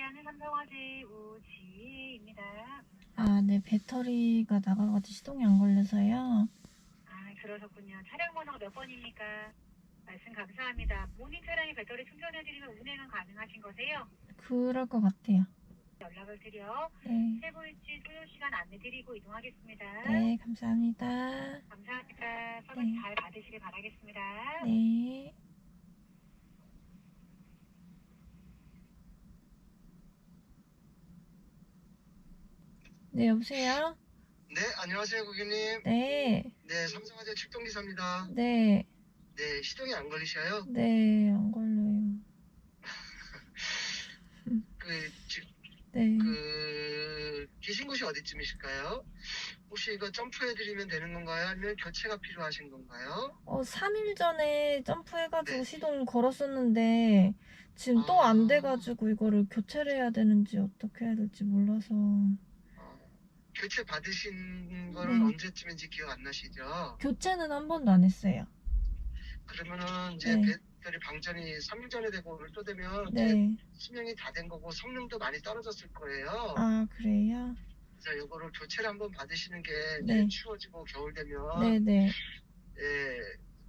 하는 삼성화재 우지입니다. 아, 네, 배터리가 나가가지고 시동이 안 걸려서요. 아, 그러셨군요. 차량 번호가 몇 번입니까? 말씀 감사합니다. 모닝 차량에 배터리 충전해드리면 운행은 가능하신 거세요? 그럴 것 같아요. 연락을 드려 네. 세부일지 소요 시간 안내드리고 이동하겠습니다. 네, 감사합니다. 감사합니다. 서비스 네. 잘 받으시길 바라겠습니다. 네. 네, 여보세요? 네, 안녕하세요, 고객님. 네, 네, 삼성화재 출동기사입니다. 네, 네, 시동이 안 걸리셔요? 네, 안 걸려요. 그, 지- 네. 그, 계신 곳이 어디쯤이실까요? 혹시 이거 점프해드리면 되는 건가요? 아니면 교체가 필요하신 건가요? 어, 3일 전에 점프해가지고 네. 시동 걸었었는데, 지금 또안 아. 돼가지고 이거를 교체를 해야 되는지 어떻게 해야 될지 몰라서. 어, 교체 받으신 거는 네. 언제쯤인지 기억 안 나시죠? 교체는 한 번도 안 했어요. 그러면은 이제 네. 배터리 방전이 3일 전에 되고 오늘 또 되면 이제 네. 수명이 다 된 거고 성능도 많이 떨어졌을 거예요. 아, 그래요? 그래서 이거를 교체를 한번 받으시는 게 네. 이제 추워지고 겨울 되면 네네. 예,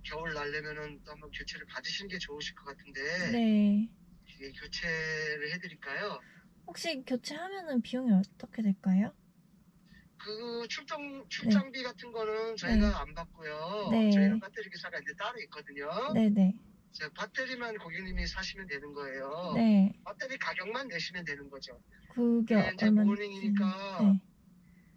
겨울 날려면은 또 한번 교체를 받으시는 게 좋으실 것 같은데 네. 이게 교체를 해드릴까요? 혹시 교체하면은 비용이 어떻게 될까요? 그 출장 출장비 같은 거는 저희가 네. 안 받고요. 네. 저희는 배터리 기사가 이제 따로 있거든요. 네네. 저 배터리만 고객님이 사시면 되는 거예요. 네. 배터리 가격만 내시면 되는 거죠. 그게 네, 이제. 모닝이니까 네.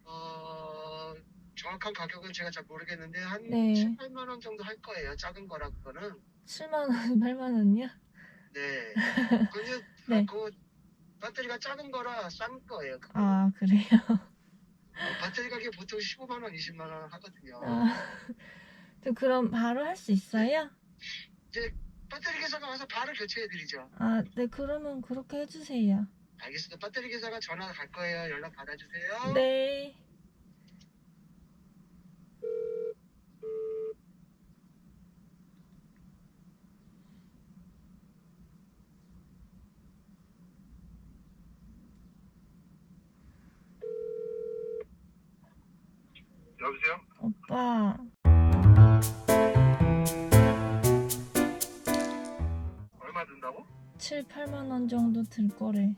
어, 정확한 가격은 제가 잘 모르겠는데 한 네. 7, 8만 원 정도 할 거예요. 작은 거라 그거는. 7만 원, 8만 원이요? 네. 근데 네. 그 배터리가 작은 거라 싼 거예요. 그거. 아, 그래요? 배터리 가격 보통 15만 원, 20만 원 하거든요. 아. 저 그럼 바로 할 수 있어요? 배터리 기사가 와서 바로 교체해 드리죠. 아, 네, 그러면 그렇게 해주세요. 알겠습니다. 배터리 기사가 전화 갈 거예요. 연락 받아주세요. 네. 여보세요? 오빠, 얼마 든다고? 7, 8만 원 정도 들 거래.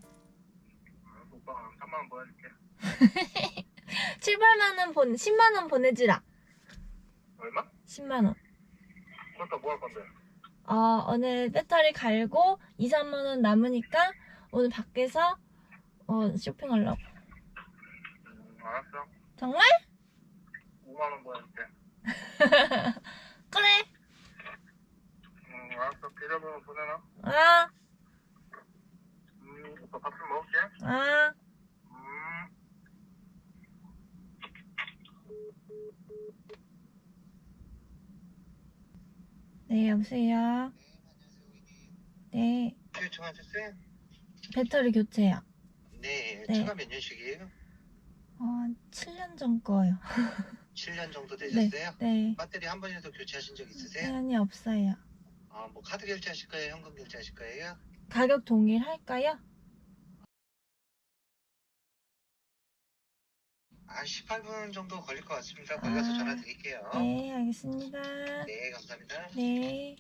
오빠 3만 원 보내줄게. 7, 8만원 본, 10만 원 보내주라. 얼마? 10만 원. 그것도 뭐할 건데? 어, 오늘 배터리 갈고 2, 3만 원 남으니까 오늘 밖에서 어, 쇼핑하려고. 음, 알았어. 정말? 5만 원 보내줄게. 그래. 음, 알았어. 계좌번호 보내놔. 아, 음, 오빠 밥좀 먹을게. 아. 음. 네, 여보세요. 네, 요청하셨어요? 배터리 교체요. 네. 네. 차가 몇 년식이에요? 어, 7년 전 거요. 7년 정도 네, 되셨어요? 네. 배터리 한 번이라도 교체하신 적 있으세요? 아니 없어요. 아, 뭐 카드 결제하실 거예요? 현금 결제하실 거예요? 가격 동일할까요? 한 18분 정도 걸릴 것 같습니다. 걸려서 아, 전화 드릴게요. 네, 알겠습니다. 네, 감사합니다. 네.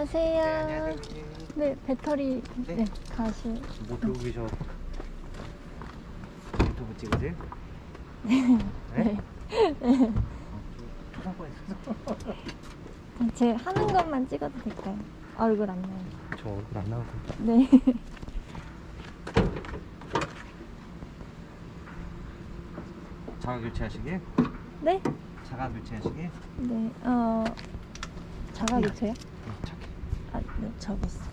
안녕하세요. 안녕하세요. 네, 배터리 네. 네, 다시. 뭐 들고 계셔? 유튜브 찍으세요? 네. 네. 초상권에 있어서 제 하는 것만 찍어도 될까요? 얼굴 안 나요. 저 얼굴 안 나오고. 네. 자가 교체하시게? 네? 자가 교체하시게? 네. 어 자가 교체요? 네, 착해. 아, 네. 쳐주시고요.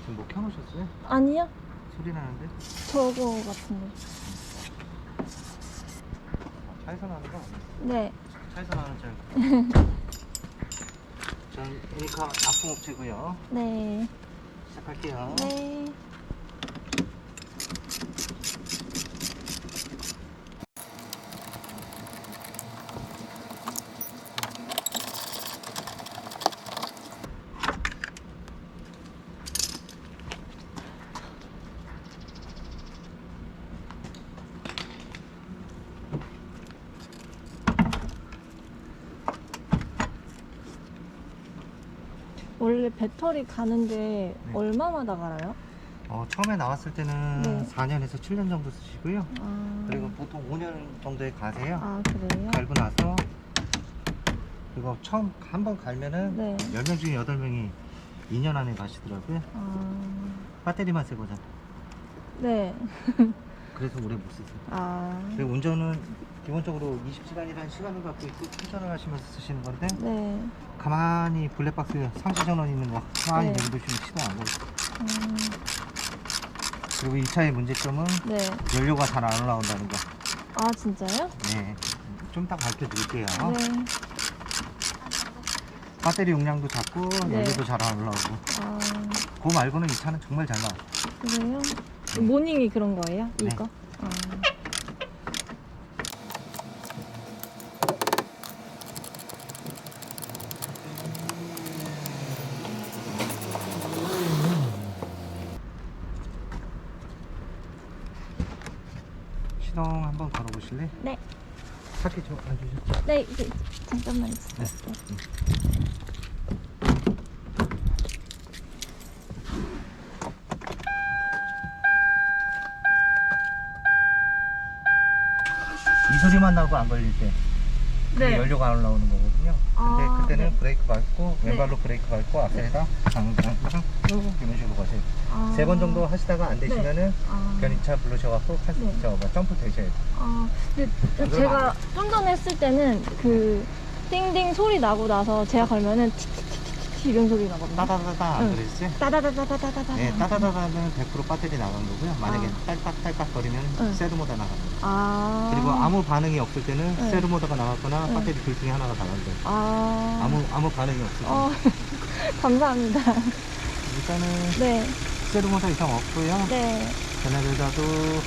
지금 뭐 켜놓으셨어요? 아니요. 소리 나는데? 저거 같은데. 차에서 나는 거 아니에요? 네. 차에서 나는 줄 알고. 전 에니카 납품업체고요. 네. 시작할게요. 네. 배터리 가는데 네. 얼마마다 갈아요? 어, 처음에 나왔을 때는 네. 4년에서 7년 정도 쓰시고요. 아, 그리고 보통 5년 정도에 가세요. 아 그래요? 갈고 나서 그리고 처음 한 번 갈면은 네. 10명 중에 8명이 2년 안에 가시더라고요. 아, 배터리만 새 거잖아. 네. 그래서 오래 못 쓰세요. 아, 그리고 운전은 기본적으로 20시간이라는 시간을 갖고 있고 충전을 하시면서 쓰시는 건데 네. 가만히 블랙박스 상시 전원 있는 거 가만히 네. 내비두시면 시동 안 걸려. 음, 그리고 이 차의 문제점은 네. 연료가 잘 안 올라온다는 거. 아 진짜요? 네. 좀 이따 밝혀드릴게요. 네. 배터리 용량도 작고 네. 연료도 잘 안 올라오고 아 그거 말고는 이 차는 정말 잘 나와 그래요? 모닝이 그런 거예요? 네. 이거? 아. 시동 한번 걸어보실래? 네. 차키 좀 앉으셨죠? 네, 이제 잠깐만 있어요. 네. 나고 안 걸릴 때 네. 연료가 안 올라오는 거거든요 근데 아, 그때는 네. 브레이크 밟고 네. 왼발로 브레이크 밟고 앞에다 당당당 쭉 이런 식으로 가세요 아. 세번 정도 하시다가 안 되시면은 아. 견인차 불러셔갖고 카스 네. 저 뭐, 점프 되셔야 돼요 아, 근데 제가 좀 전에 했을 때는 그 띵띵 소리 나고 나서 제가 걸면은 티티 티티티 이런 소리 나거든요. 따다다다 안 응. 그러시죠? 따다다다다다다다. 네, 따다다다는 100% 배터리 나간 거고요. 만약에 아. 딸깍딸깍 거리면 응. 세르모다 나갑니다. 아. 그리고 아무 반응이 없을 때는 응. 세르모다가 나왔거나 응. 배터리 둘 중에 하나가 나간대요. 아. 아무 아무 반응이 없을 때 어, 감사합니다. 일단은 네, 세르모다 이상 없고요. 네. 제네들다도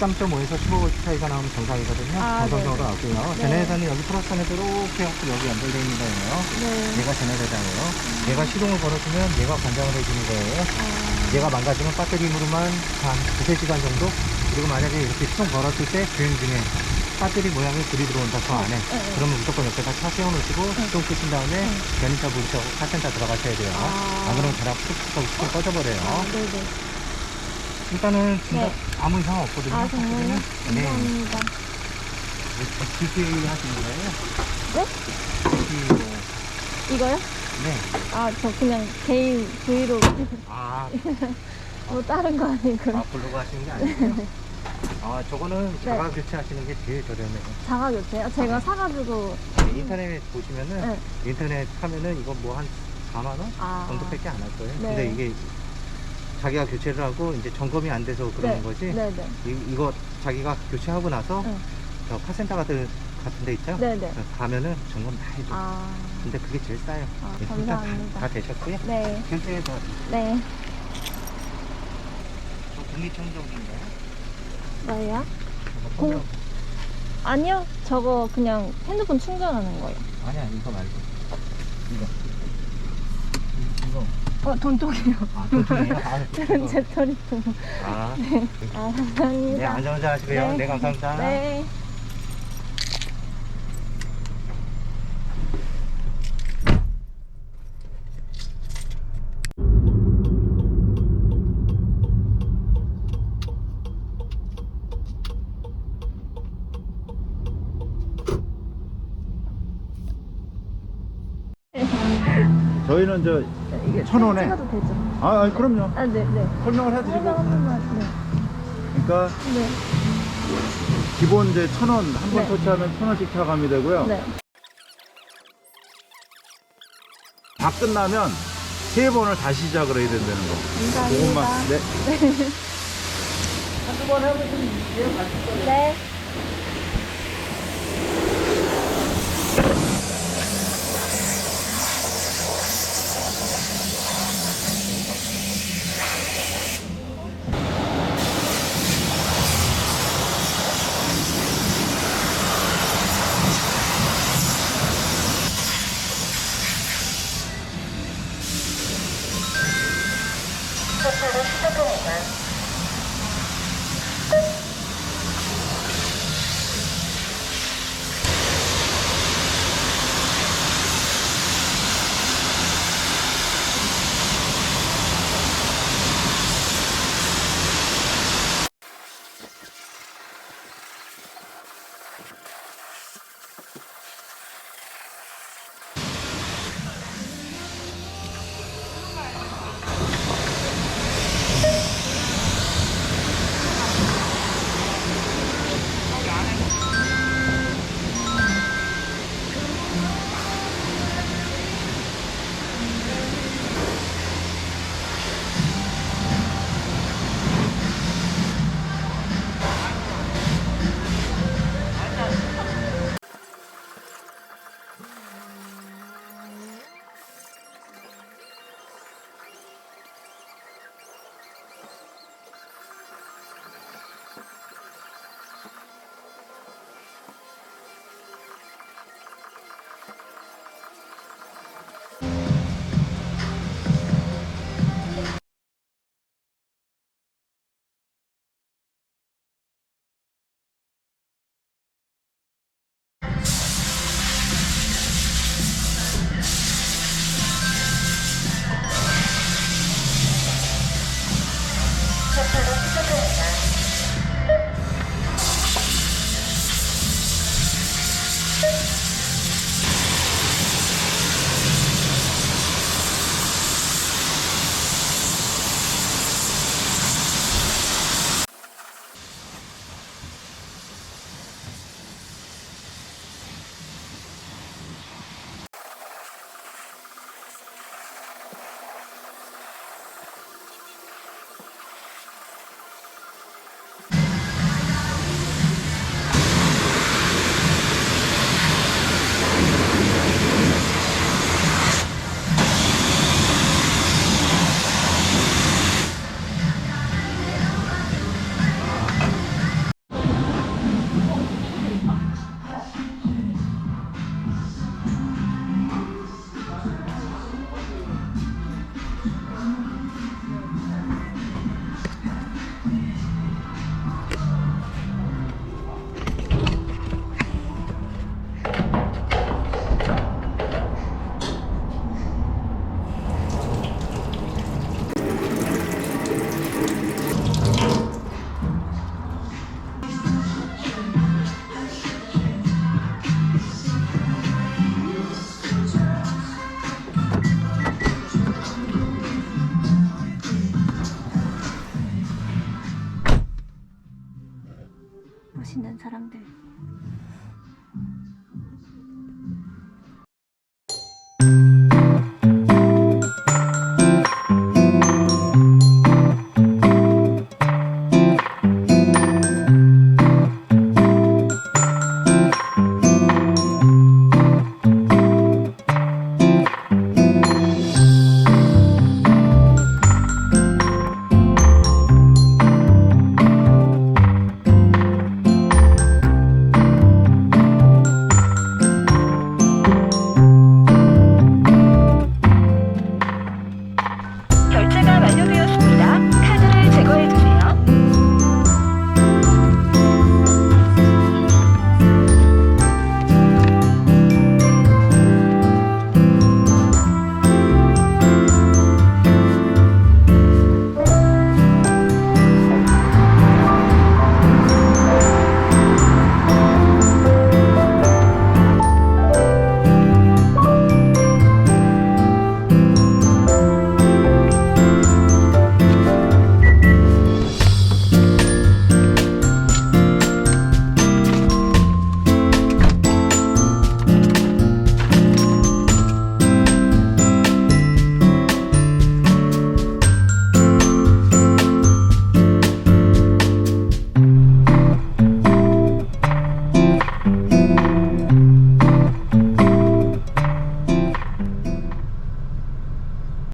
13.5에서 15V 차이가 나오면 정상이거든요. 아, 정상적으로 네네. 나왔고요. 네. 제네들은 여기 플러스선에서 이렇게 해갖고 여기 연결되어 있는 거예요. 네. 얘가 제네들다예요. 얘가 시동을 걸어주면 얘가 관장을 해주는 거예요. 아, 얘가 망가지면 배터리 힘으로만 한 두세 시간 정도 그리고 만약에 이렇게 시동 걸었을 때 주행 중에 배터리 모양의 불이 들어온다 저 안에 네, 네. 그러면 무조건 옆에다 차 세워놓으시고 시동 끄신 다음에 네. 견인차 부르셔고 카센터 들어가셔야 돼요 아. 안 그러면 툭툭 시동 꺼져버려요 아, 네네. 일단은 진짜 네. 아무 이상 없거든요 아, 정말요? 네 감사합니다. GPA 하시는 거예요? 네? GPA 이거요? 네 아, 저 그냥 개인 브이로그. 아, 뭐 다른 거 아니고. 아 블로그 하시는 게 아니고요 아 저거는 네. 자가 교체하시는 게 제일 저렴해요 자가 교체요? 제가 사가지고. 네, 인터넷 보시면은 네. 인터넷 하면은 이거 뭐 한 4만 원 아. 정도밖에 안 할 거예요. 네. 근데 이게 자기가 교체를 하고 이제 점검이 안 돼서 그러는 네. 거지. 네 네. 이, 이거 자기가 교체하고 나서 네. 저 카센터 같은 같은 데 있죠? 네 네. 가면은 점검 다 해줘. 요 아, 근데 그게 제일 싸요. 아, 네, 일단 다, 감사합니다. 다 되셨고요. 네. 결제해서 네. 저 공기청정기인가요? 뭐예요? 저거 공- 아니요. 저거 그냥 핸드폰 충전하는 거예요. 아니야 이거 말고 이거 어, 돈독이요. 아. 아, 저는 제 털이통. 아, 아, 감사합니다. 네, 안전운전 하시고요. 네. 네, 감사합니다. 네. 저희는 저 이게 천 원에. 찍어도 되죠? 아, 아니, 그럼요. 아, 네, 네. 설명을 설명 해드리고. 한 번만. 네. 그러니까 네. 기본 이제 천 원 한 번 네. 터치하면 천 원씩 차감이 되고요. 네. 다 끝나면 세 번을 다시 시작을 해야 된다는 거. 감사합니다. 그것만. 네. 네. 멋있는 사람들.